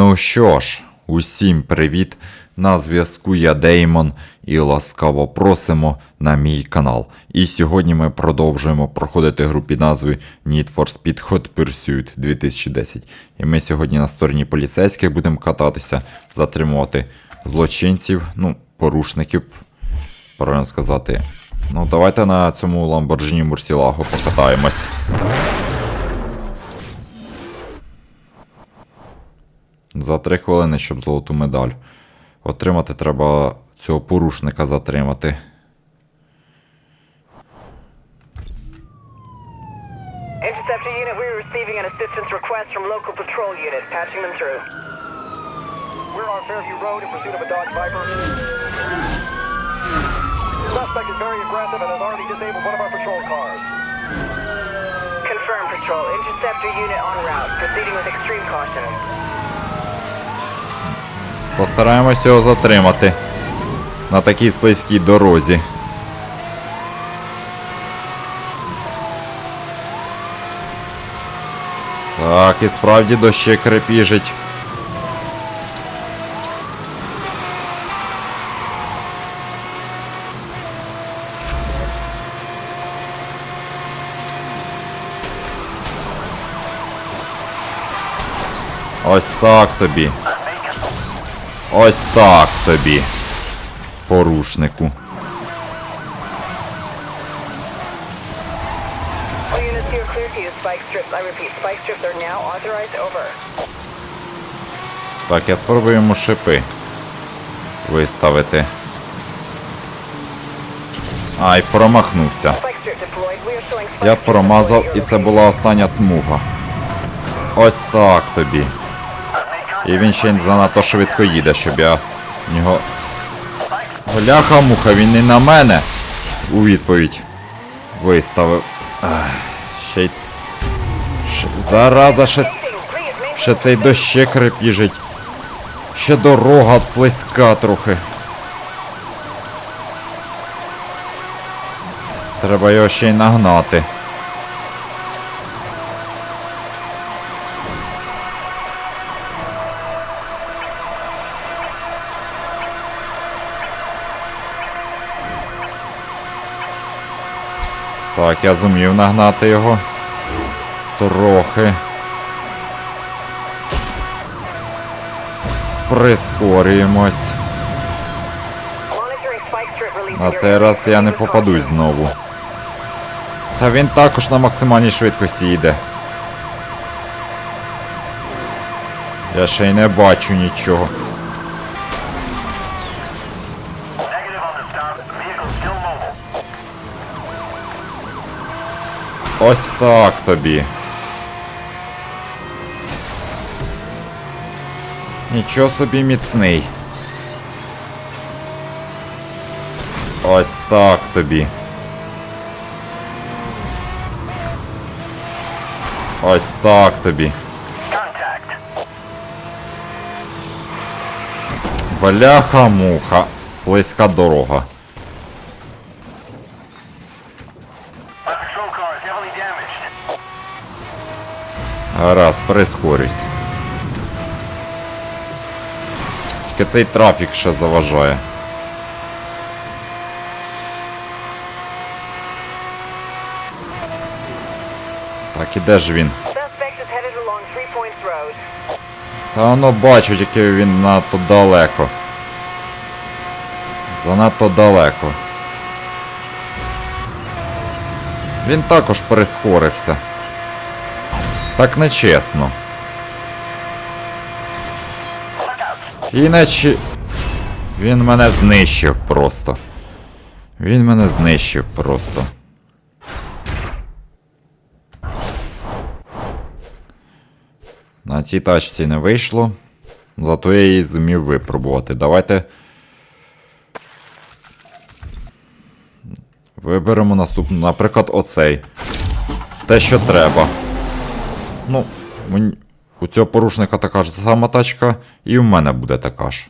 Ну що ж, усім привіт! На зв'язку я Деймон і ласкаво просимо на мій канал. І сьогодні ми продовжуємо проходити гру під назвою Need for Speed Hot Pursuit 2010. І ми сьогодні на стороні поліцейських будемо кататися, затримувати злочинців, ну, порушників, правильно сказати. Ну, давайте на цьому Lamborghini Murcielago покатаємось. За три хвилини, щоб золоту медаль. Отримати треба цього порушника затримати. Interceptor unit, we are receiving an assistance request from local patrol unit. Patching them through. We're on Fairview Road in pursuit of a Dodge Viper. Suspect is very aggressive and has already disabled one of our patrol cars. Confirm patrol. Interceptor unit en route. Proceeding with extreme caution. Постараємось його затримати на такій слизькій дорозі. Так, і справді дощик крепіжить. Ось так тобі. Ось так тобі. Порушнику. Так, я спробую йому шипи виставити. Ай, промахнувся. Я промазав і це була остання смуга. Ось так тобі. І він ще занадто швидко їде, щоб я нього. Гляха муха, він не на мене. У відповідь виставив. Ах, ще й. ще- Зараза ще. Ще цей дощик репіжить. Ще дорога слизька трохи. Треба його ще й нагнати. Так, я зумів нагнати його. Трохи. Прискорюємось. На цей раз я не попадусь знову. Та він також на максимальній швидкості йде. Я ще й не бачу нічого. Ось так тобі. Нічого собі міцний. Ось так тобі. Ось так тобі. Бляха-муха. Слизька дорога. Гаразд, прискорюсь. Тільки цей трафік ще заважає. Так, і де ж він? Та воно бачу, тільки він надто далеко. Занадто далеко. Він також прискорився. Так нечесно. Іначе. Він мене знищив просто. Він мене знищив просто. На цій тачці не вийшло. Зато я її зумів випробувати. Давайте. Виберемо наступну, наприклад, оцей. Те, що треба. Ну, у цього порушника така ж сама тачка, і в мене буде така ж.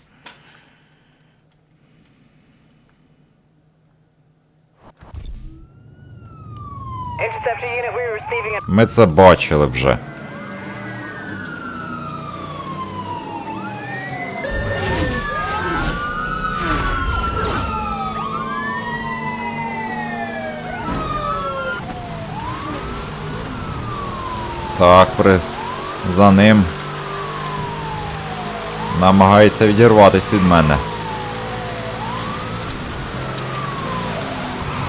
Ми це бачили вже. При... за ним. Намагається відірватися від мене.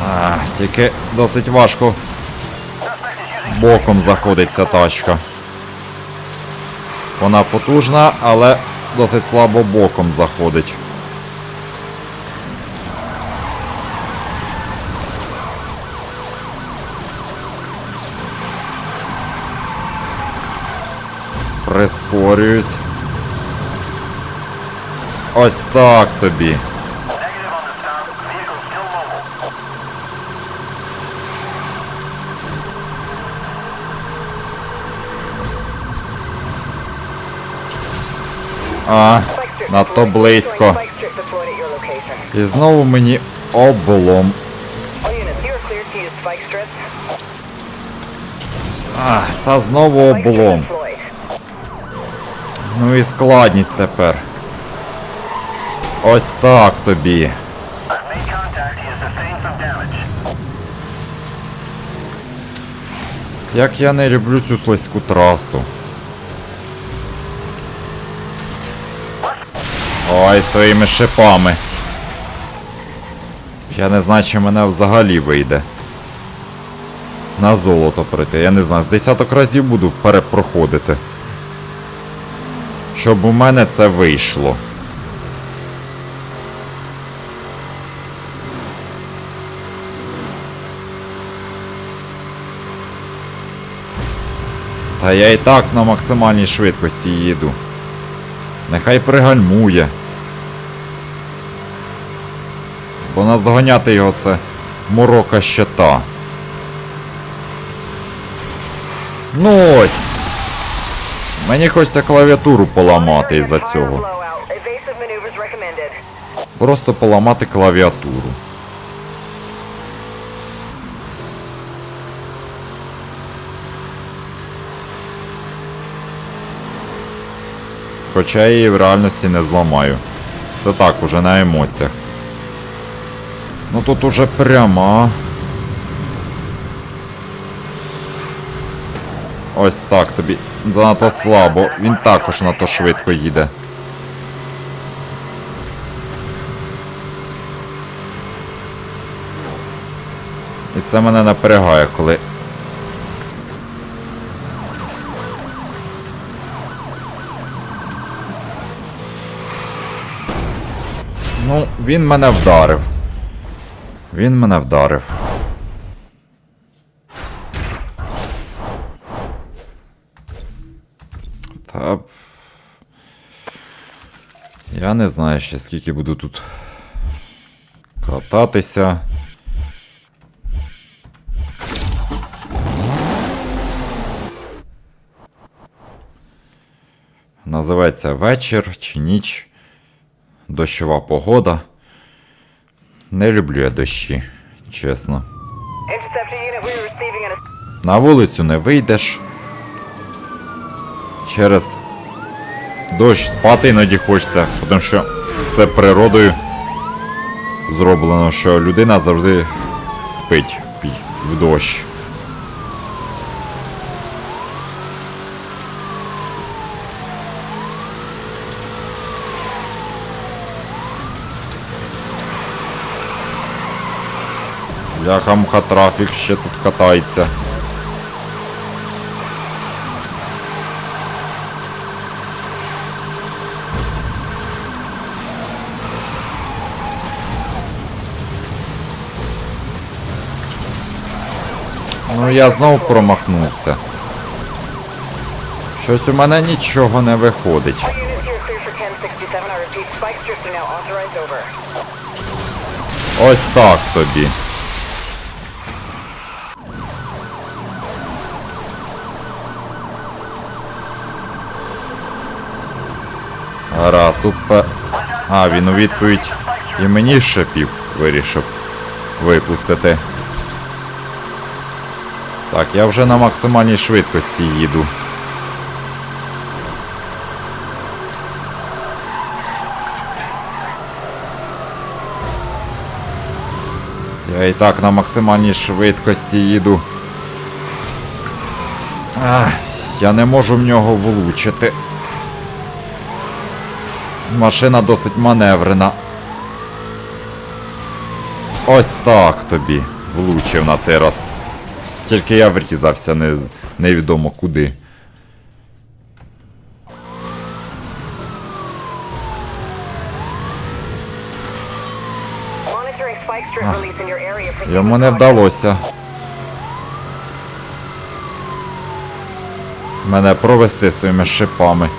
А, тільки досить важко боком заходить ця тачка. Вона потужна, але досить слабо боком заходить. Прискорююсь. Ось так тобі. А, надто близько. І знову мені облом. А, та знову облом. Ну і складність тепер. Ось так тобі. Як я не люблю цю слизьку трасу. Ой, своїми шипами. Я не знаю, чи мене взагалі вийде. На золото прийти. Я не знаю, з десяток разів буду перепроходити. Щоб у мене це вийшло. Та я і так на максимальній швидкості їду. Нехай пригальмує. Бо наздоганяти його це морока щита. Ну ось. Мені хочеться клавіатуру поламати із-за цього. Просто поламати клавіатуру. Хоча я її в реальності не зламаю. Це так, уже на емоціях. Ну тут уже прямо. Ось так тобі. Занадто слабо. Він також надто швидко їде. І це мене напрягає, коли. Ну, він мене вдарив. Він мене вдарив. Та. Я не знаю ще скільки буду тут кататися. Називається вечір чи ніч. Дощова погода. Не люблю я дощі, чесно. На вулицю не вийдеш. Через дощ спати іноді хочеться, тому що це природою зроблено, що людина завжди спить в дощ. Бляха-муха трафік ще тут катається. Ну я знов промахнувся. Щось у мене нічого не виходить. All units, you are cleared for 1067. I repeat, spike strips are now authorized over. Ось так тобі. Тут пе... А, він у відповідь і мені шипів вирішив випустити. Так, я вже на максимальній швидкості їду. Я і так на максимальній швидкості їду. Ах, Я не можу в нього влучити. Машина досить маневрена. Ось так тобі влучив на цей раз. Тільки я врізався не, невідомо куди. Йому не вдалося. Мене провести своїми шипами.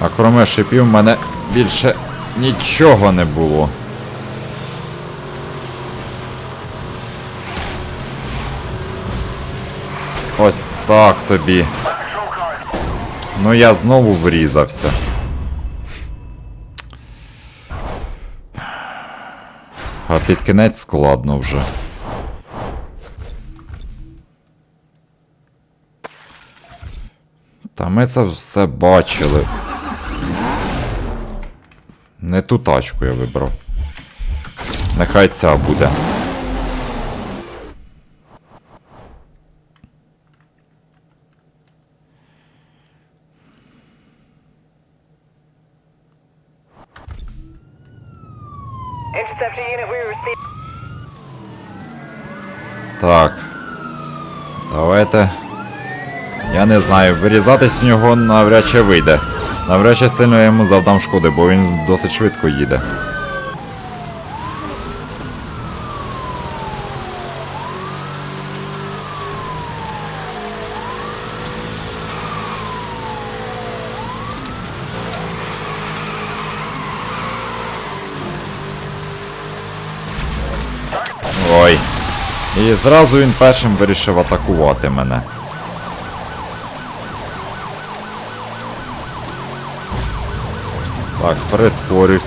А кроме шипів в мене більше нічого не було. Ось так тобі. Ну я знову врізався. А під кінець складно вже. Та ми це все бачили. Не ту тачку я вибрав. Нехай ця буде. Interceptor unit, we received. Так. Давайте. Я не знаю, вирізатись в нього навряд чи вийде. Навряд чи сильно я йому завдам шкоди, бо він досить швидко їде. І зразу він першим вирішив атакувати мене. Так, прискорюсь.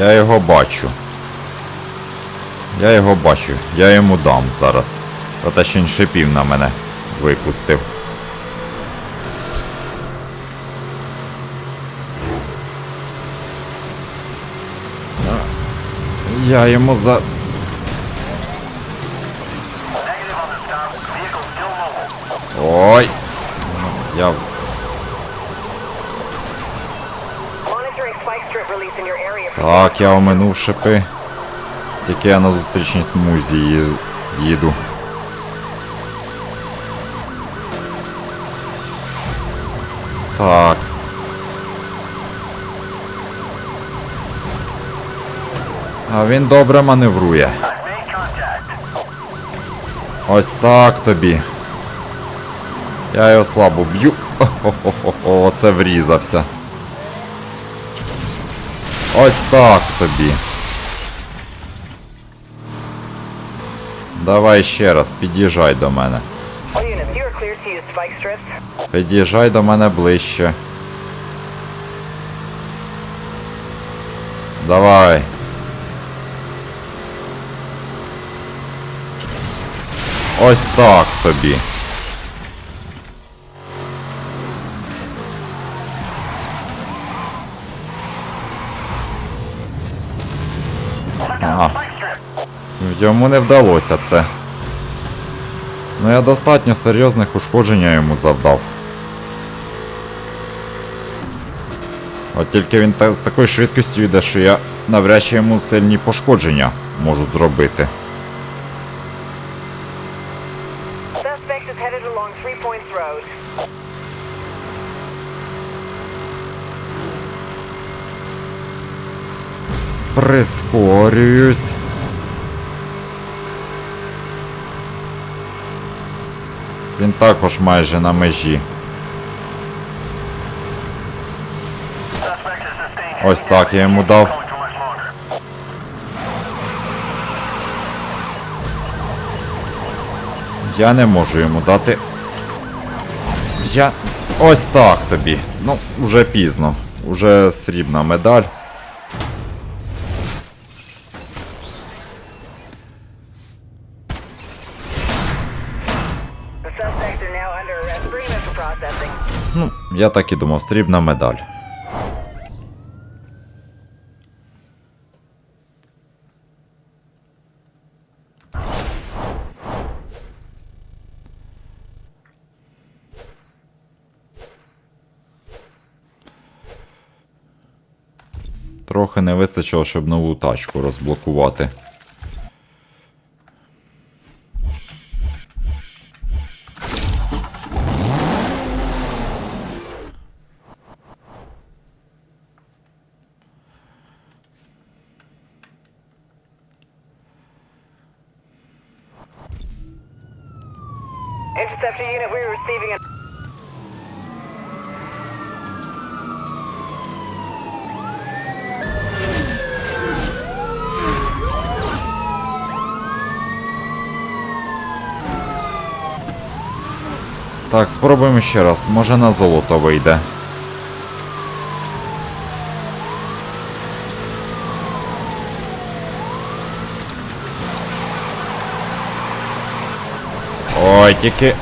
Я його бачу. Я його бачу. Я йому дам зараз. Та те, що він шипів на мене випустив. Я йому за. Ой. Я. Так, я оминув шипи. Тільки я на зустрічній смузі їду. Так. А він добре маневрує. Ось так тобі. Я його слабо б'ю. О-хо-хо-хо, оце врізався. Ось так тобі. Давай ще раз, під'їжджай до мене. Під'їжджай до мене ближче. Давай. Ось так тобі. Ага. Йому не вдалося це. Ну я достатньо серйозних ушкоджень я йому завдав. От тільки він та, з такою швидкістю йде, що я навряд чи йому сильні пошкодження можу зробити. Прискорююсь. Він також майже на межі. Ось так я йому дав. Я не можу йому дати. Я. Ось так тобі. Ну, уже пізно. Уже срібна медаль. Ну, я так і думав, срібна медаль. Трохи не вистачило, щоб нову тачку розблокувати. Interceptor unit, we're receiving an... Так, спробуємо ще раз. Може на золото вийде. Ой, тільки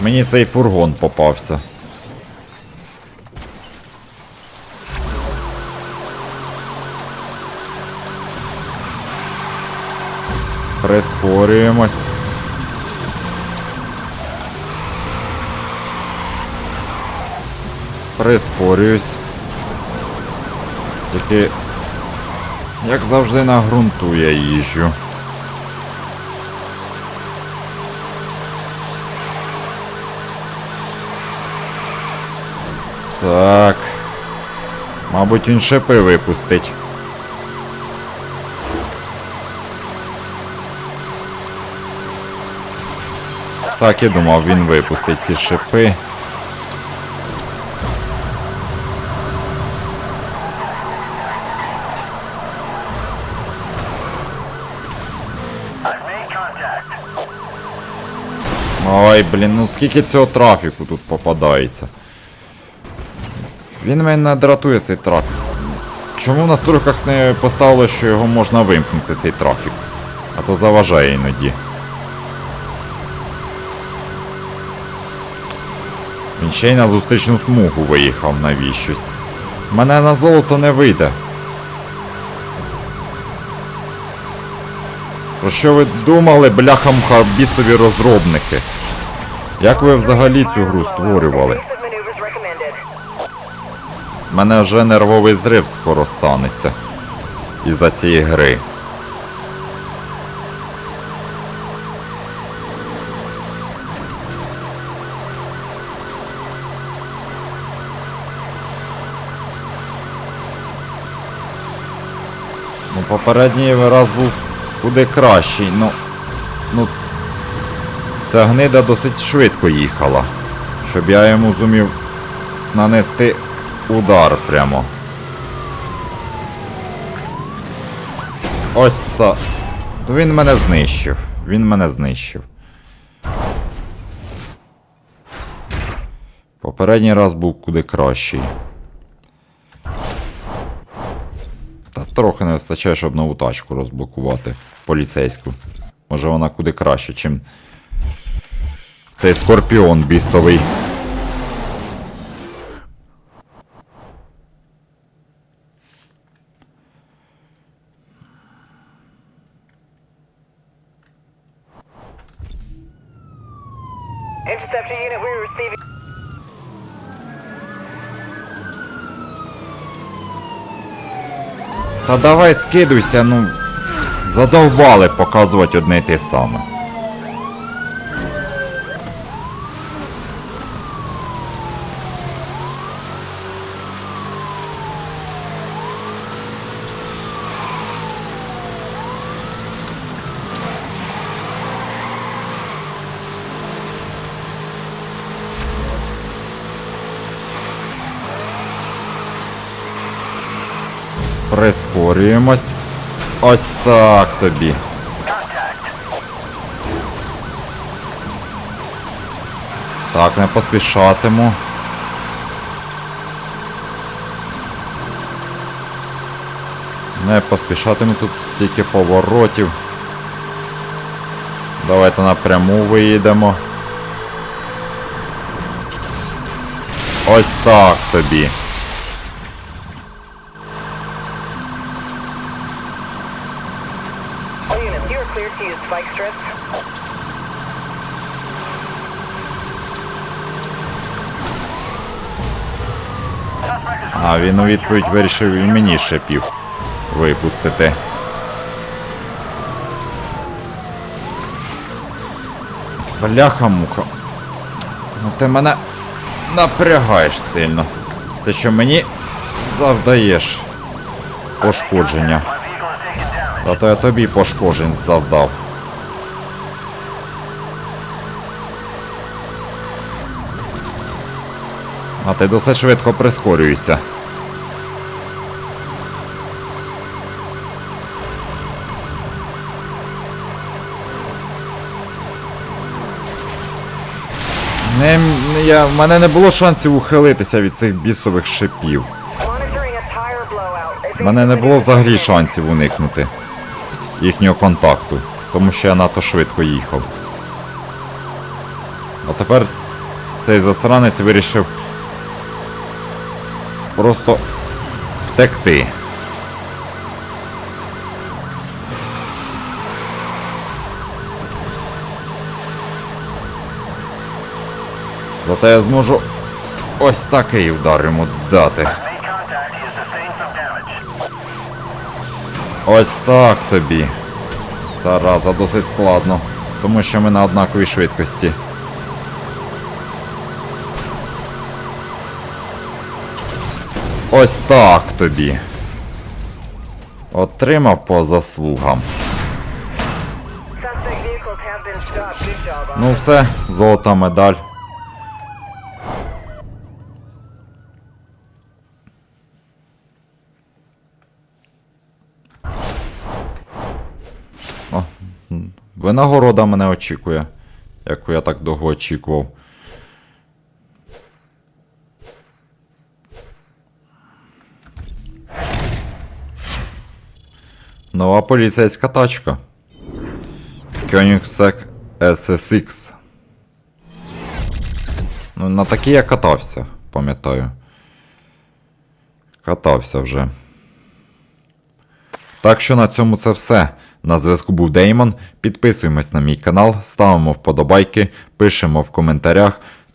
мені цей фургон попався. Прискорюємось. Прискорююсь. Тільки, як завжди, на ґрунту я їжджу. Так. Мабуть, він шипи випустить. Так і думав, він випустить ці шипи. Ой, блін, ну скільки цього трафіку тут попадається. Він мене дратує цей трафік. Чому в настройках не поставили, що його можна вимкнути, цей трафік? А то заважає іноді. Він ще й на зустрічну смугу виїхав навіщось. Мене на золото не вийде. Про що ви думали, бляха-муха, бісові розробники? Як ви взагалі цю гру створювали? Мене вже нервовий зрив скоро станеться. Із-за цієї гри. Ну, попередній раз був куди кращий, ну. Ну, ця гнида досить швидко їхала. Щоб я йому зумів нанести удар прямо. Ось так. Він мене знищив. Він мене знищив. Попередній раз був куди кращий. Та трохи не вистачає, щоб нову тачку розблокувати. Поліцейську. Може вона куди краще, чим цей скорпіон бісовий. Interceptor unit, we are receiving... Та давай скидуйся, ну. Задовбали показувати одне й те саме. Прискорюємось. Ось так тобі. Так, не поспішатиму. Не поспішатиму тут стільки поворотів. Давайте напряму виїдемо. Ось так тобі. Spike strips. А він у відповідь вирішив і мені шипів випустити. Бляха-муха. Ну ти мене напрягаєш сильно. Ти що мені завдаєш пошкодження. Та то я тобі пошкоджень завдав. А ти досить швидко прискорюєшся. Не, я, в мене не було шансів ухилитися від цих бісових шипів. У мене не було взагалі шансів уникнути їхнього контакту, тому що я надто швидко їхав. А тепер цей застранець вирішив просто втекти. Зате я зможу ось такий удар йому дати. Ось так тобі. Зараза, досить складно. Тому що ми на однаковій швидкості. Ось так тобі. Отримав по заслугам. Ну все, золота медаль. О, винагорода мене очікує, яку я так довго очікував. Нова поліцейська тачка. Koenigsegg SSX. Ну, на такій я катався, пам'ятаю. Катався вже. Так що на цьому це все. На зв'язку був Деймон. Підписуємось на мій канал, ставимо вподобайки, пишемо в коментарях.